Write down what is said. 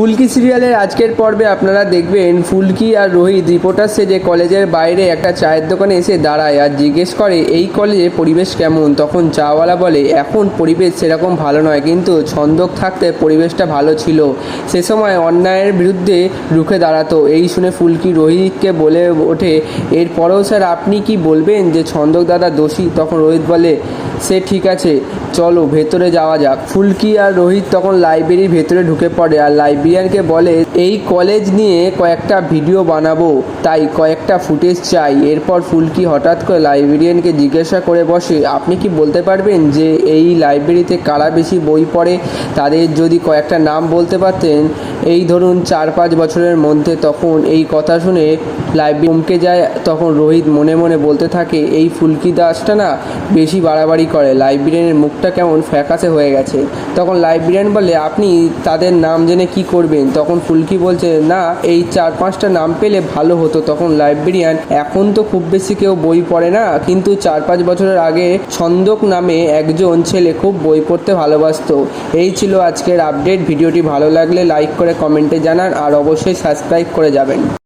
ফুলকি সিরিয়ালের আজকের পর্বে আপনারা দেখবেন, ফুলকি আর রোহিত রিপোর্টার সেজে কলেজের বাইরে একটা চায়ের দোকানে এসে দাঁড়ায় আর জিজ্ঞেস করে, এই কলেজে পরিবেশ কেমন? তখন চাওয়ালা বলে, এখন পরিবেশ সেরকম ভালো নয়, কিন্তু ছন্দক থাকতে পরিবেশটা ভালো ছিল। সে সময় অন্যায়ের বিরুদ্ধে রুখে দাঁড়াতো। এই শুনে ফুলকি রোহিতকে বলে ওঠে, এরপরেও স্যার আপনি কি বলবেন যে ছন্দক দাদা দোষী? তখন রোহিত বলে সে ঠিক আছে, চলো ভেতরে যাওয়া যাক। ফুলকি আর রোহিত তখন লাইব্রেরির ভেতরে ঢুকে পড়ে আর লাইব্রেরিয়ানকে বলে, এই কলেজ নিয়ে কয়েকটা ভিডিও বানাবো। তাই কয়েকটা ফুটেজ চাই। এরপর ফুলকি হঠাৎ করে লাইব্রেরিয়ানকে জিজ্ঞাসা করে বসে, আপনি কি বলতে পারবেন যে এই লাইব্রেরিতে কারা বেশি বই পড়ে? তাদের যদি কয়েকটা নাম বলতে পারতেন? এই ধরুন চার পাঁচ বছরের মধ্যে তখন এই কথা শুনে লাইব্রেরি চমকে যায়, তখন রোহিত মনে মনে বলতে থাকে, এই ফুলকি দাসটা না বেশি বাড়াবাড়ি করে লাইব্রেরিয়ানের মুখটা কেমন ফ্যাকাসে হয়ে গেছে। তখন লাইব্রেরিয়ান বলে, আপনি তাদের নাম জেনে কি করবেন? তখন ফুলকি বলছে, না, এই চার পাঁচটা নাম পেলে ভালো হতো। তখন লাইব্রেরিয়ান এখন তো খুব বেশি কেউ বই পড়ে না, কিন্তু চার পাঁচ বছরের আগে ছন্দক নামে একজন ছেলে খুব বই পড়তে ভালোবাসতো। এই ছিল আজকের আপডেট ভিডিওটি ভালো লাগলে লাইক করে কমেন্টে জানান, আর অবশ্যই সাবস্ক্রাইব করে যাবেন।